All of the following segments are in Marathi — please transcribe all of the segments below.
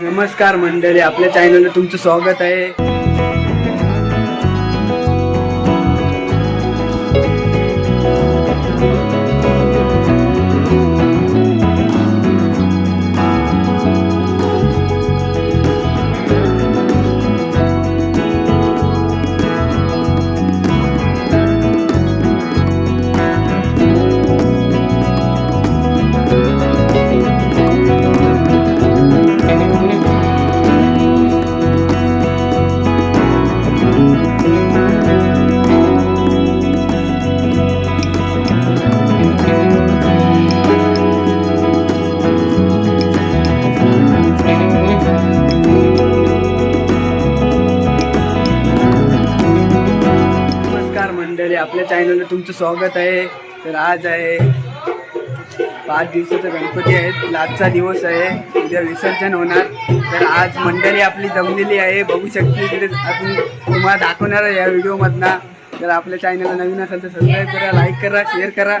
नमस्कार मंडळी आपल्या चॅनलला तुमचं स्वागत आहे. चॅनलला तुमचं स्वागत आहे. तर आज आहे पाच दिवसाचा गणपती आहे आजचा दिवस आहे उद्या विसर्जन होणार. तर आज मंडळी आपली जमलेली आहे बघू शकते इकडे आपण तुम्हाला दाखवणार आहे या व्हिडिओमधनं जर आपल्या चॅनलला नवीन असेल तर सबस्क्राईब करा लाईक करा शेअर करा.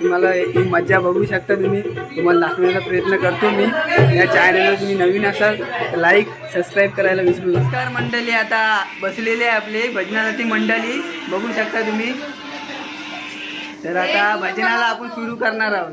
तुम्हाला ही मजा बघू शकता तुम्ही. तुम्हाला दाखवण्याचा प्रयत्न करतो मी. या चॅनलला तुम्ही नवीन असाल तर लाईक सबस्क्राईब करायला विसरू नका. नमस्कार मंडळी आता बसलेली आहे आपली भजनासाठी मंडळी. बघू शकता तुम्ही. तर आता भजनाला आपण सुरू करणार आहोत.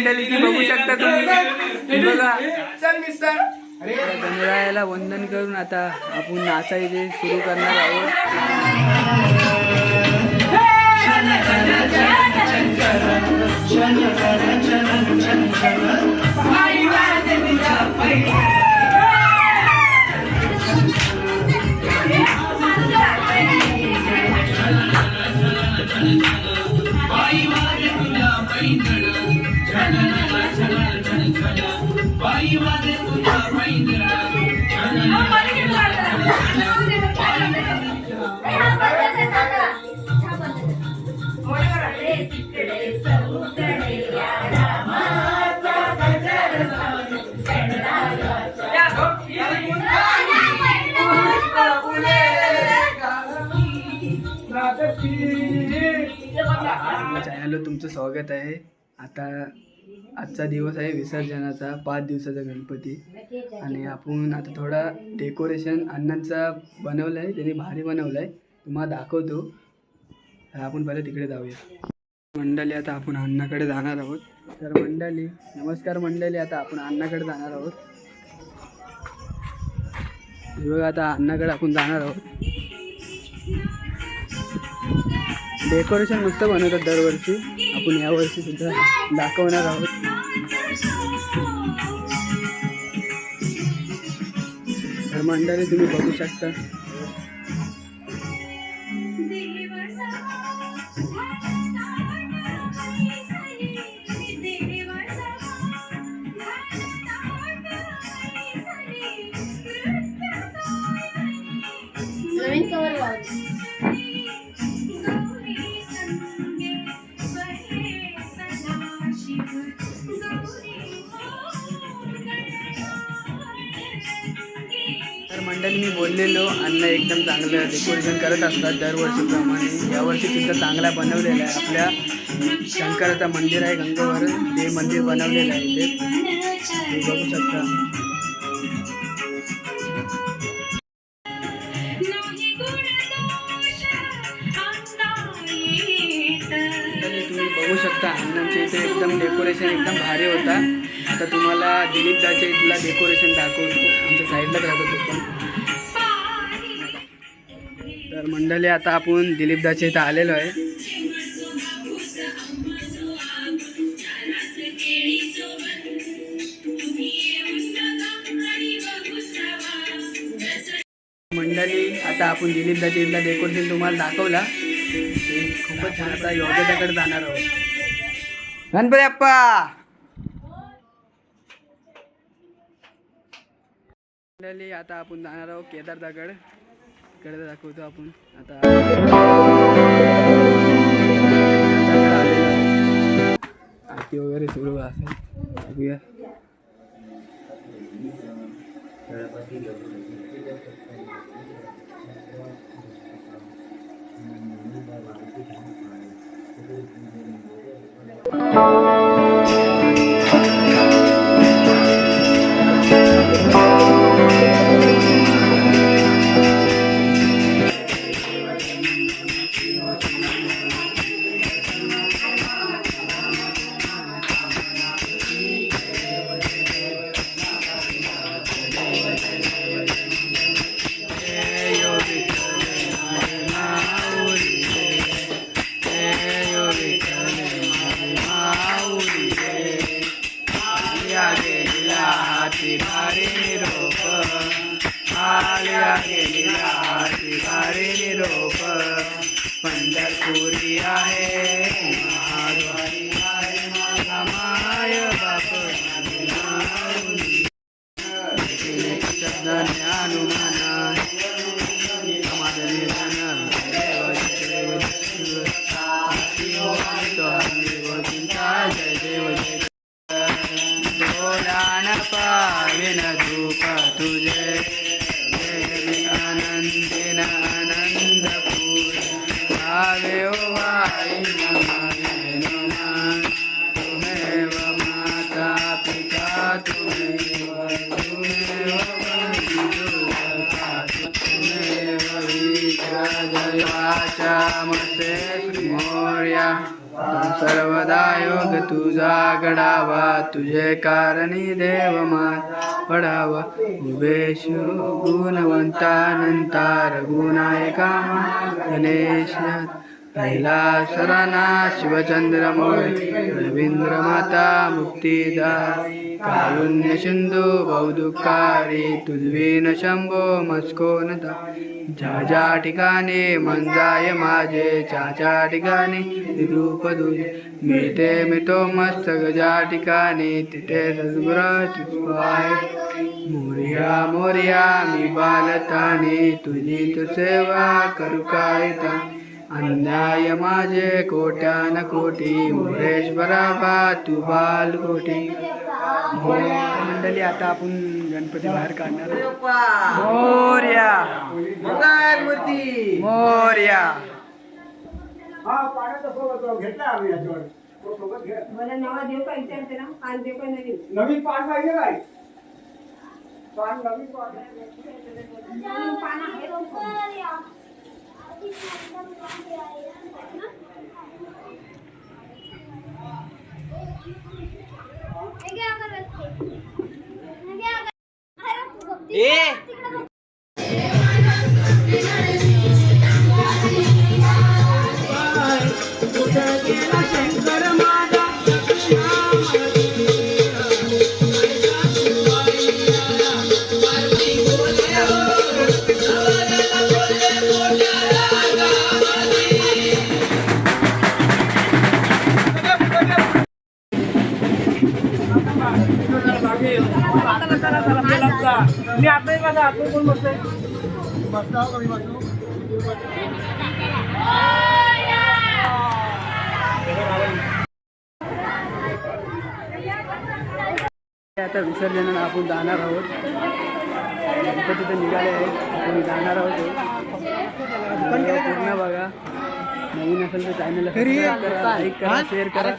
मंडळीची बघू शकता तुम्ही. बघा. वंदन करून आता आपण नाचायचे सुरू करणार आहोत. आपल्या स्वागत आहे. आता आजचा दिवस आहे विसर्जनाचा पाच दिवसाचा गणपती. आणि आपण आता थोडा डेकोरेशन अण्णांचा बनवलं आहे त्यांनी भारी बनवलं आहे तुम्हाला दाखवतो. तर आपण पहिले तिकडे जाऊया. मंडळी आता आपण अण्णाकडे जाणार आहोत. तर मंडळी नमस्कार मंडळी आता आपण अण्णाकडे जाणार आहोत. बघा आता अण्णाकडे आपण जाणार आहोत. डेकोरेशन मस्त बनवतात दरवर्षी. आपण यावर्षी सुद्धा दाखवणार आहोत. तर मंडळी तुम्ही बघू शकता. त्यांना एकदम चांगलं डेकोरेशन करत असतात दरवर्षीप्रमाणे. यावर्षी सुद्धा चांगला बनवलेला आहे. आपल्या शंकराचं मंदिर आहे गंगेवर. ते मंदिर बनवलेलं आहे ते बघू शकता. तुम्ही बघू शकता. अण्णांच्या इथे एकदम डेकोरेशन एकदम भारी होता. आता तुम्हाला दिलीप दाच्या इथला डेकोरेशन दाखवतो. आमच्या साईडलाच राहतो तो पण. तर मंडळी आता आपण दिलीप इथं आलेलो आहे. मंडळी आता आपण दिलीप इथला डेकोरेशन तुम्हाला दाखवला. खूपच छान आता योग्यताकडे जाणार आहोत. गणपती अप्पा! मंडळी आता आपण जाणार आहोत केदार दगड इकडे दाखवतो आपण. आता आरती वगैरे सुरू असेल बघूया. घडावा तुझे कारणी देव माझा पडावा. उभेश गुणवंता नंता रघुनायका गणेश पहिला सराना शिवचंद्र मोरे रवींद्र माता मुक्तिदा कारुण्य सिंधू बहुदुःखारी तुझवीन शंभो मस्को मस्कोनता. ज्या ज्या ठिकाणी मन माझे ज्या ज्या ठिकाणी रूप तुझे मिळते मितो मस्तक ज्या ठिकाणी तिथे सद्गुर आहे. मोर्या मोर्या मी बालताने तुझी तू सेवा करू काय अन्याय माझे कोट्यान कोटी मोरेश्वरा बा तू बाल कोटी. मंडळी आता आपण गणपती बाहेर काढणार. मोर्या. मंगलमूर्ती मोर्या. मला नवा देव का विचारते ना पाच देव का नवीन? नवीन पान पाहिजे काय पान नवीन पान. नवीन पान आहे मी आता विसर्जनाला आपण जाणार आहोत. निघाले आहेत आपण जाणार आहोत पूर्ण बघा. नवीन असेल तर चॅनलला लाईक करा शेअर करा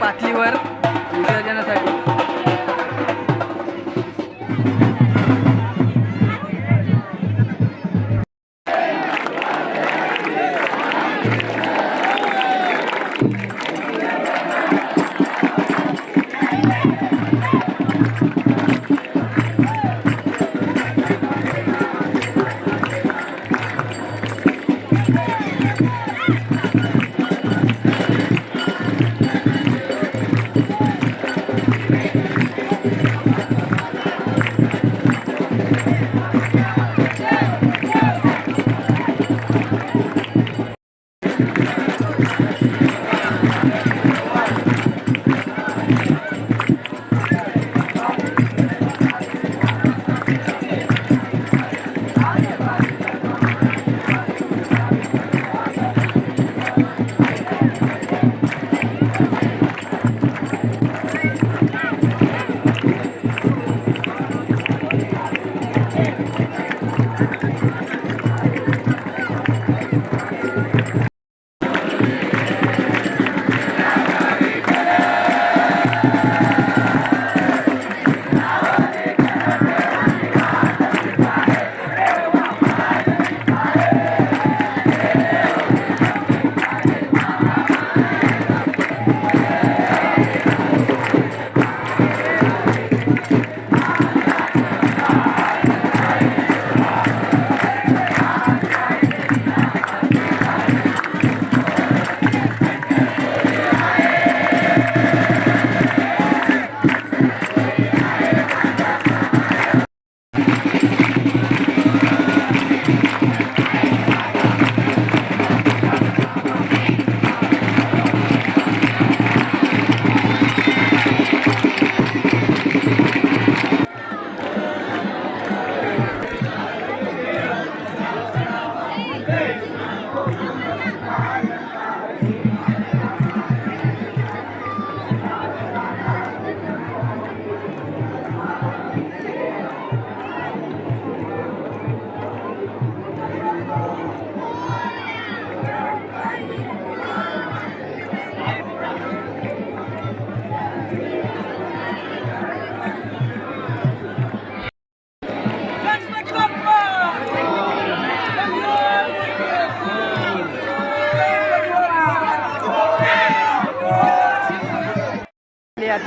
পাতলি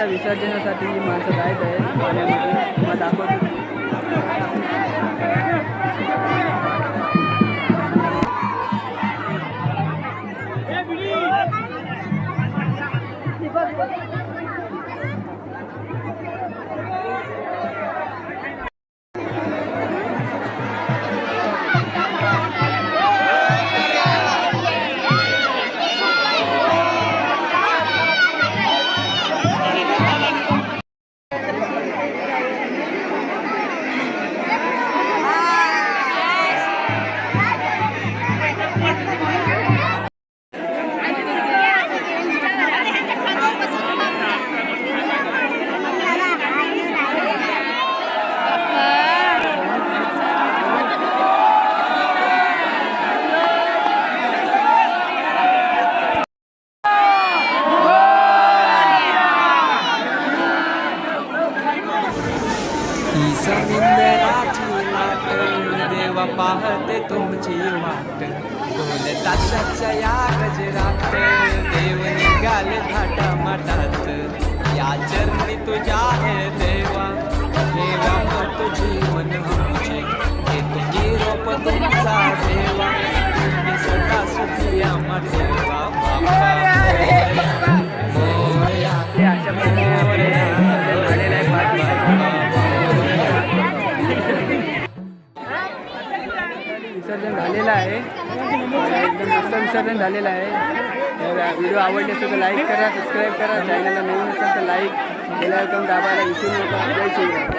विसर्जनासाठी ही माणसं जायचं आहे. पाण्यामध्ये. मग दाखवतो. आशाच्या या गजरात देव निघाले थाटा माटात या चरणी तुझ्या हे देवा. ठेवा मत जीवन आमचे हे तुझी रोप तुमचा देवा. तुम्ही सदा सुखी आम्हा देवा. बाप्पा विसर्जन झालेलं आहे. एकदम मस्त विसर्जन झालेलं आहे. व्हिडिओ आवडले असेल तर लाईक करा सबस्क्राईब करा. चॅनलला नवीन असेल तर लाईक बेल आयकॉन दाबायला विसरू नका. जय श्रीराम.